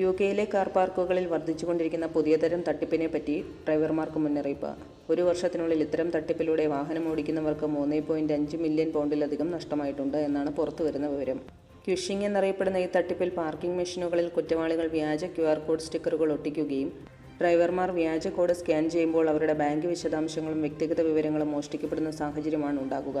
U കെയിലെ car പാർക്കുകളിൽ വർദ്ധിച്ചുകൊണ്ടിരിക്കുന്ന പുതിയ തരം തട്ടിപ്പിനെ പറ്റി ഡ്രൈവർമാർക്ക് മുന്നറിയിപ്പ്. ഒരു വർഷത്തിനുള്ളിൽ ഇത്തരം തട്ടിപ്പിലൂടെ വാഹനം ഓടിക്കുന്നവർക്ക് മൂന്ന് പോയിന്റ് അഞ്ച് മില്യൺ പൗണ്ടിലധികം നഷ്ടമായിട്ടുണ്ട് എന്നാണ് പുറത്തുവരുന്ന വിവരം. ക്യുഷിംഗ് എന്നറിയപ്പെടുന്ന ഈ തട്ടിപ്പിൽ പാർക്കിംഗ് മെഷീനുകളിൽ കുറ്റവാളികൾ വ്യാജ ക്യു ആർ കോഡ് സ്റ്റിക്കറുകൾ ഒട്ടിക്കുകയും ഡ്രൈവർമാർ വ്യാജ കോഡ് സ്കാൻ ചെയ്യുമ്പോൾ അവരുടെ ബാങ്ക് വിശദാംശങ്ങളും വ്യക്തിഗത വിവരങ്ങളും മോഷ്ടിക്കപ്പെടുന്ന സാഹചര്യമാണ് ഉണ്ടാകുക.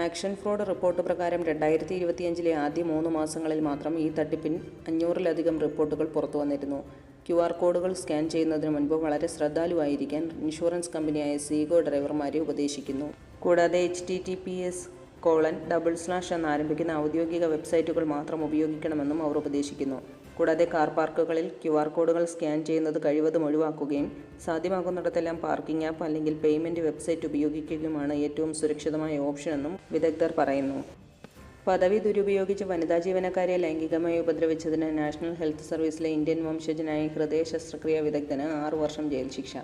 ആക്ഷൻ ഫ്രോഡ് റിപ്പോർട്ട് പ്രകാരം രണ്ടായിരത്തി ഇരുപത്തിയഞ്ചിലെ ആദ്യ മൂന്ന് മാസങ്ങളിൽ മാത്രം ഈ തട്ടിപ്പിൻ അഞ്ഞൂറിലധികം റിപ്പോർട്ടുകൾ പുറത്തു വന്നിരുന്നു. ക്യു ആർ കോഡുകൾ സ്കാൻ ചെയ്യുന്നതിന് മുൻപ് വളരെ ശ്രദ്ധാലുവായിരിക്കാൻ ഇൻഷുറൻസ് കമ്പനിയായ സീഗോ ഡ്രൈവർമാരെ ഉപദേശിക്കുന്നു. കൂടാതെ H T T P S colon double slash എന്നാരംഭിക്കുന്ന ഔദ്യോഗിക വെബ്സൈറ്റുകൾ മാത്രം ഉപയോഗിക്കണമെന്നും അവർ ഉപദേശിക്കുന്നു. കൂടാതെ കാർ പാർക്കുകളിൽ ക്യു ആർ കോഡുകൾ സ്കാൻ ചെയ്യുന്നത് കഴിവതും ഒഴിവാക്കുകയും സാധ്യമാകുന്നിടത്തെല്ലാം പാർക്കിംഗ് ആപ്പ് അല്ലെങ്കിൽ പേയ്മെന്റ് വെബ്സൈറ്റ് ഉപയോഗിക്കുകയുമാണ് ഏറ്റവും സുരക്ഷിതമായ ഓപ്ഷനെന്നും വിദഗ്ധർ പറയുന്നു. പദവി ദുരുപയോഗിച്ച് വനിതാ ജീവനക്കാരെ ലൈംഗികമായി ഉപദ്രവിച്ചതിന് നാഷണൽ ഹെൽത്ത് സർവീസിലെ ഇന്ത്യൻ വംശജനായ ഹൃദയ ശസ്ത്രക്രിയ വിദഗ്ധന് ആറു വർഷം ജയിൽ ശിക്ഷ.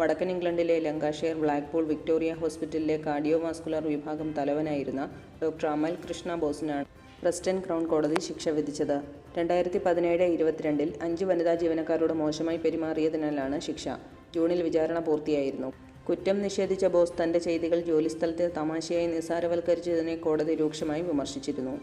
വടക്കൻ ഇംഗ്ലണ്ടിലെ ലങ്കാഷെയർ ബ്ലാക്ക്പൂൾ വിക്ടോറിയ ഹോസ്പിറ്റലിലെ കാർഡിയോ കാർഡിയോവാസ്കുലർ വിഭാഗം തലവനായിരുന്ന ഡോക്ടർ അമൽ കൃഷ്ണ ബോസിനാണ് പ്രസ്റ്റൻ ക്രൗൺ കോടതി ശിക്ഷ വിധിച്ചത്. രണ്ടായിരത്തി പതിനേഴ് ഇരുപത്തിരണ്ടിൽ അഞ്ച് വനിതാ ജീവനക്കാരോട് മോശമായി പെരുമാറിയതിനാലാണ് ശിക്ഷ. ജൂണിൽ വിചാരണ പൂർത്തിയായിരുന്നു. കുറ്റം നിഷേധിച്ച ബോസ് തന്റെ ചെയ്തികൾ ജോലിസ്ഥലത്തെ തമാശയായി നിസ്സാരവൽക്കരിച്ചതിനെ കോടതി രൂക്ഷമായി വിമർശിച്ചിരുന്നു.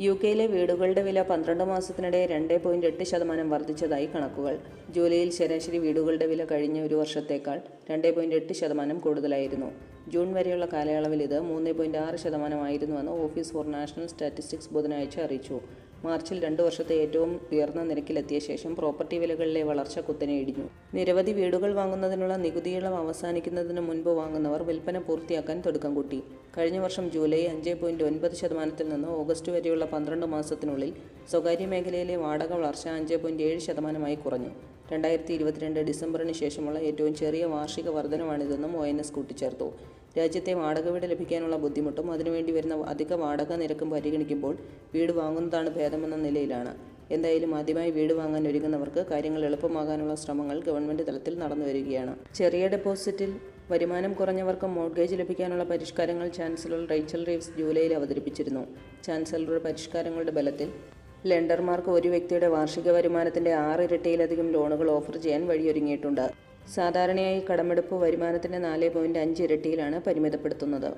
യു കെയിലെ വീടുകളുടെ വില പന്ത്രണ്ട് മാസത്തിനിടെ രണ്ട് പോയിന്റ് എട്ട് ശതമാനം വർദ്ധിച്ചതായി കണക്കുകൾ. ജൂലൈയിൽ ശരാശരി വീടുകളുടെ വില കഴിഞ്ഞ ഒരു വർഷത്തേക്കാൾ രണ്ട് പോയിന്റ് എട്ട് ശതമാനം കൂടുതലായിരുന്നു. ജൂൺ വരെയുള്ള കാലയളവിൽ ഇത് മൂന്ന് പോയിന്റ് ആറ് ശതമാനമായിരുന്നുവെന്ന് ഓഫീസ് ഫോർ നാഷണൽ സ്റ്റാറ്റിസ്റ്റിക്സ് ബുധനാഴ്ച അറിയിച്ചു. മാർച്ചിൽ രണ്ട് വർഷത്തെ ഏറ്റവും ഉയർന്ന നിരക്കിലെത്തിയ ശേഷം പ്രോപ്പർട്ടി വിലകളിലെ വളർച്ച കുത്തനെ ഇടിഞ്ഞു. നിരവധി വീടുകൾ വാങ്ങുന്നതിനുള്ള നികുതിയിളം അവസാനിക്കുന്നതിന് മുൻപ് വാങ്ങുന്നവർ വിൽപ്പന പൂർത്തിയാക്കാൻ തുടക്കം കൂട്ടി. കഴിഞ്ഞ വർഷം ജൂലൈ അഞ്ച് പോയിന്റ് ഒൻപത് ശതമാനത്തിൽ നിന്ന് ഓഗസ്റ്റ് വരെയുള്ള പന്ത്രണ്ട് മാസത്തിനുള്ളിൽ സ്വകാര്യ മേഖലയിലെ വാടക വളർച്ച അഞ്ച് പോയിന്റ് ഏഴ് ശതമാനമായി കുറഞ്ഞു. രണ്ടായിരത്തി ഇരുപത്തിരണ്ട് ഡിസംബറിന് ശേഷമുള്ള ഏറ്റവും ചെറിയ വാർഷിക വർധനമാണിതെന്നും ഒ എൻ എസ് കൂട്ടിച്ചേർത്തു. രാജ്യത്തെ വാടക വീട് ലഭിക്കാനുള്ള ബുദ്ധിമുട്ടും അതിനുവേണ്ടി വരുന്ന അധിക വാടക നിരക്കും പരിഗണിക്കുമ്പോൾ വീട് വാങ്ങുന്നതാണ് ഭേദമെന്ന നിലയിലാണ്. എന്തായാലും ആദ്യമായി വീട് വാങ്ങാൻ ഒരുങ്ങുന്നവർക്ക് കാര്യങ്ങൾ എളുപ്പമാകാനുള്ള ശ്രമങ്ങൾ ഗവൺമെന്റ് തലത്തിൽ നടന്നു വരികയാണ്. ചെറിയ ഡെപ്പോസിറ്റിൽ വരുമാനം കുറഞ്ഞവർക്ക് മോർഗേജ് ലഭിക്കാനുള്ള പരിഷ്കാരങ്ങൾ ചാൻസലർ റൈച്ചൽ റീവ്സ് ജൂലൈയിൽ അവതരിപ്പിച്ചിരുന്നു. ചാൻസലറുടെ പരിഷ്കാരങ്ങളുടെ ബലത്തിൽ ലെൻഡർമാർക്ക് ഒരു വ്യക്തിയുടെ വാർഷിക വരുമാനത്തിന്റെ ആറ് ഇരട്ടിയിലധികം ലോണുകൾ ഓഫർ ചെയ്യാൻ വഴിയൊരുങ്ങിയിട്ടുണ്ട്. സാധാരണയായി കടമെടുപ്പ് വരുമാനത്തിന്റെ നാല് പോയിന്റ് അഞ്ച് ഇരട്ടിയിലാണ് പരിമിതപ്പെടുത്തുന്നത്.